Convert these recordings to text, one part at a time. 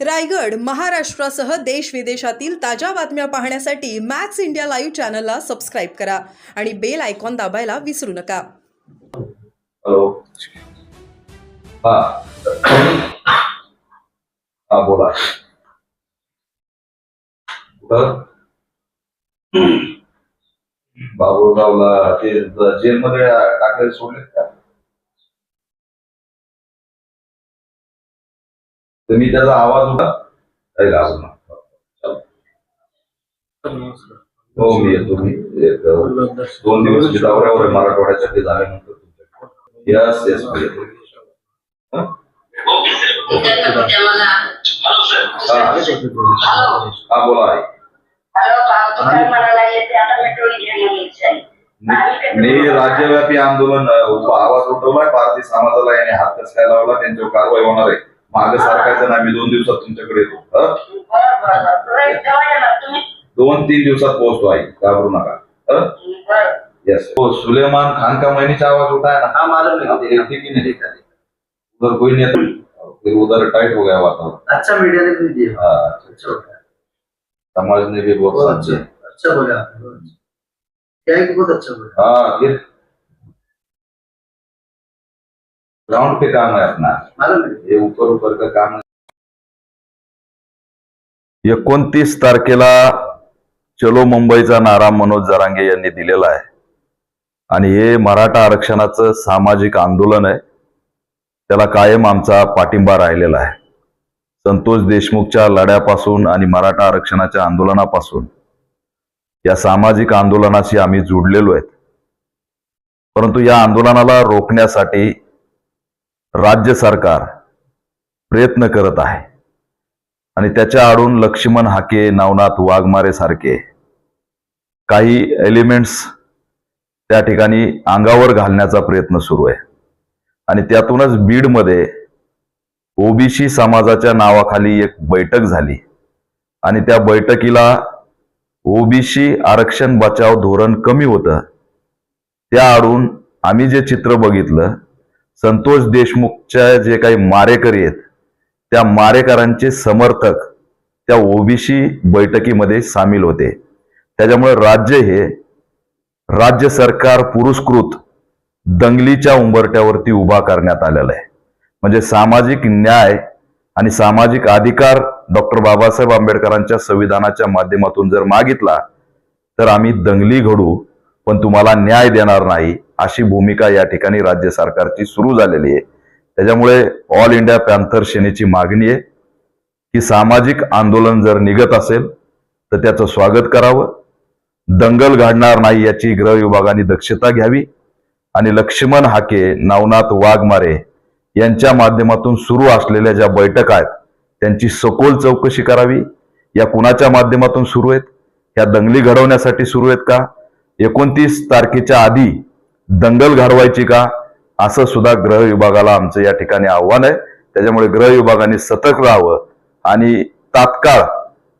रायगड महाराष्ट्रासह देश विदेशातील ताज्या बातम्या पाहण्यासाठी मॅक्स इंडिया लाईव्ह चॅनलला सबस्क्राईब करा आणि बेल आयकॉन दाबायला विसरू नका. हॅलो हा. हा बोला. बाबुळगावला ते जेलमध्ये टाकले सोडले तर मी त्याचा आवाज होता काही लागू ना हो मी येतो मी एक दोन दिवस मी दौऱ्यावर आहे मराठवाड्यासाठी झाल्यानंतर तुमच्याकडे यस येस मी येतो हं? हा बोला आई मी राज्यव्यापी आंदोलन अ, उभा आवाज उठवलाय भारतीय समाजाला याने हात कस काय लावला त्यांच्यावर कारवाई होणार आहे मागे सारखायचं नाही मी दोन दिवसात तुमच्याकडे येतो? दोन तीन दिवसात पोहोचतो आई घाबरू नका. यस हो सुलेमान खान का मैनीचा आवाज उठा है ना हाँ. मालूम है कि नहीं उधर कोई नहीं? था फिर उधर टाइट हो गया वातावरण. अच्छा मीडिया ने भी दिया. हाँ, अच्छा होता समाज ने भी बहुत अच्छा अच्छा बोले। क्या है कि बहुत अच्छा बोले. हाँ ग्राउंड पे काम है अपना है ये ऊपर ऊपर का काम है एकोणतीस तारखेला चलो मुंबईचा नारा मनोज जरांगे यांनी दिलेला आहे. आणि हे मराठा आरक्षणाचं सामाजिक आंदोलन आहे. त्याला कायम आमचा पाठिंबा राहिलेला आहे. संतोष देशमुखच्या लढ्यापासून आणि मराठा आरक्षणाच्या आंदोलनापासून या सामाजिक आंदोलनाशी आम्ही जुडलेलो आहेत. परंतु या आंदोलनाला रोखण्यासाठी राज्य सरकार प्रयत्न करत आहे. आणि त्याच्या आडून लक्ष्मण हाके नवनाथ वाघमारे सारखे काही एलिमेंट्स त्या ठिकाणी अंगावर घालण्याचा प्रयत्न सुरू आहे. आणि त्यातूनच बीडमध्ये ओबीसी समाजाच्या नावाखाली एक बैठक झाली. आणि त्या बैठकीला ओबीसी आरक्षण बचाव धोरण कमी होतं. त्या आडून आम्ही जे चित्र बघितलं संतोष देशमुखच्या जे काही मारेकरी आहेत त्या मारेकरांचे समर्थक त्या ओबीसी बैठकीमध्ये सामील होते. त्याच्यामुळे राज्य हे राज्य सरकार पुरस्कृत दंगलीच्या उंबरट्यावरती उभा करण्यात आलेला आहे. म्हणजे सामाजिक न्याय आणि सामाजिक अधिकार डॉक्टर बाबासाहेब आंबेडकरांच्या संविधानाच्या माध्यमातून जर मागितला तर आम्ही दंगली घडू पण तुम्हाला न्याय देणार नाही अशी भूमिका या ठिकाणी राज्य सरकारची सुरू झालेली आहे. त्याच्यामुळे ऑल इंडिया पॅन्थर सेनेची मागणी आहे की सामाजिक आंदोलन जर निघत असेल तर त्याचं स्वागत करावं. दंगल घडणार नाही याची गृह विभागाने दक्षता घ्यावी. आणि लक्ष्मण हाके नवनाथ वाघमारे यांच्या माध्यमातून सुरू असलेल्या ज्या बैठका आहेत त्यांची सखोल चौकशी करावी. या कुणाच्या माध्यमातून सुरू आहेत? या दंगली घडवण्यासाठी सुरू आहेत का? एकोणतीस तारखेच्या आधी दंगल घडवायची का? असं सुद्धा ग्रह विभागाला आमचं या ठिकाणी आव्हान आहे. त्याच्यामुळे ग्रह विभागाने सतर्क राहावं आणि तात्काळ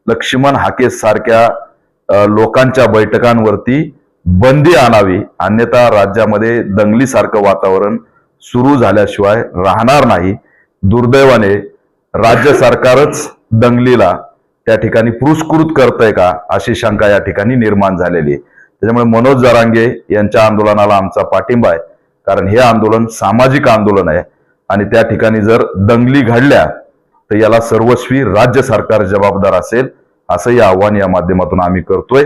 लक्ष्मण हाके सारख्या लोकांच्या बैठकांवरती बंदी आणावी. अन्यथा राज्यामध्ये दंगलीसारखं वातावरण सुरू झाल्याशिवाय राहणार नाही. दुर्दैवाने राज्य सरकारच दंगलीला त्या ठिकाणी पुरस्कृत करतंय का? अशी शंका या ठिकाणी निर्माण झालेली आहे. त्याच्यामुळे मनोज जरांगे यांच्या आंदोलनाला आमचा पाठिंबा आहे. कारण हे आंदोलन सामाजिक आंदोलन आहे. आणि त्या ठिकाणी जर दंगली घडल्या तर याला सर्वस्वी राज्य सरकार जबाबदार असेल असं या आव्हान या माध्यमातून आम्ही करतोय.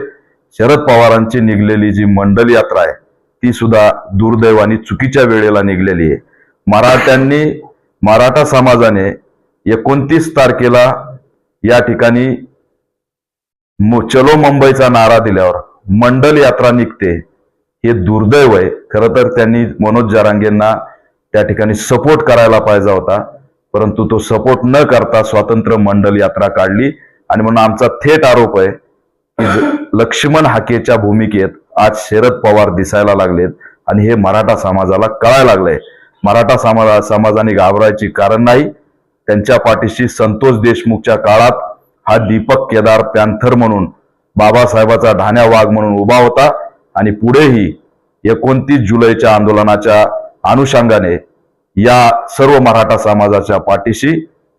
शरद पवारांची निघलेली जी मंडल यात्रा आहे ती सुद्धा दुर्दैवानी चुकीच्या वेळेला निघलेली आहे. मराठ्यांनी मराठा समाजाने एकोणतीस तारखेला या ठिकाणी चलो मुंबईचा नारा दिल्यावर मंडल यात्रा निघते. हे दुर्दैव आहे. खरं तर त्यांनी मनोज जारांगेंना त्या ठिकाणी सपोर्ट करायला पाहिजे होता. परंतु तो सपोर्ट न करता स्वातंत्र्य मंडल यात्रा काढली. आणि म्हणून आमचा थेट आरोप आहे की लक्ष्मण हाकेच्या भूमिकेत आज शरद पवार दिसायला लागलेत. आणि हे मराठा समाजाला कळायला लागलंय. मराठा समाजा समाजाने घाबरायची कारण नाही. त्यांच्या पाठीशी संतोष देशमुखच्या काळात हा दीपक केदार पॅन्थर म्हणून बाबासाहेबाचा ढाण्या वाघ म्हणून उभा होता आणि पुढेही एकोणतीस जुलैच्या आंदोलनाच्या अनुषंगाने या सर्व मराठा समाजाच्या पाठीशी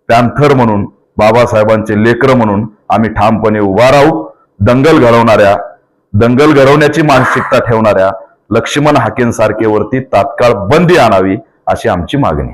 पॅन्थर म्हणून बाबासाहेबांचे लेकर म्हणून आम्ही ठामपणे उभा राहू. दंगल घडवणाऱ्या दंगल घडवण्याची मानसिकता ठेवणाऱ्या लक्ष्मण हाकेंसारखे वरती तात्काळ बंदी आणावी अशी आमची मागणी